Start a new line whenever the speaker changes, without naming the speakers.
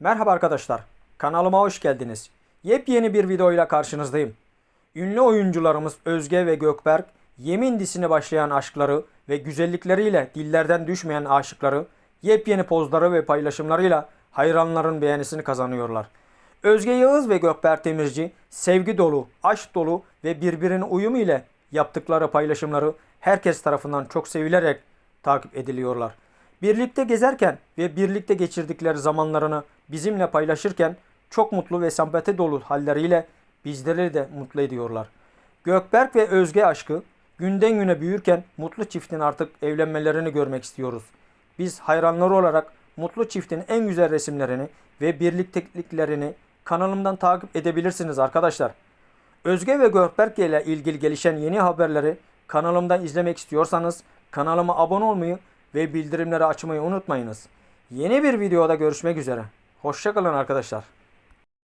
Merhaba arkadaşlar. Kanalıma hoş geldiniz. Yepyeni bir videoyla karşınızdayım. Ünlü oyuncularımız Özge ve Gökberk, Yemin dizisine başlayan aşkları ve güzellikleriyle dillerden düşmeyen aşıkları, yepyeni pozları ve paylaşımlarıyla hayranların beğenisini kazanıyorlar. Özge Yağız ve Gökberk Demirci sevgi dolu, aşk dolu ve birbirine uyum ile yaptıkları paylaşımları herkes tarafından çok sevilerek takip ediliyorlar. Birlikte gezerken ve birlikte geçirdikleri zamanlarını bizimle paylaşırken çok mutlu ve sempati dolu halleriyle bizleri de mutlu ediyorlar. Gökberk ve Özge aşkı günden güne büyürken mutlu çiftin artık evlenmelerini görmek istiyoruz. Biz hayranları olarak mutlu çiftin en güzel resimlerini ve birlikteliklerini kanalımdan takip edebilirsiniz arkadaşlar. Özge ve Gökberk ile ilgili gelişen yeni haberleri kanalımdan izlemek istiyorsanız kanalıma abone olmayı ve bildirimleri açmayı unutmayınız. Yeni bir videoda görüşmek üzere. Hoşçakalın arkadaşlar.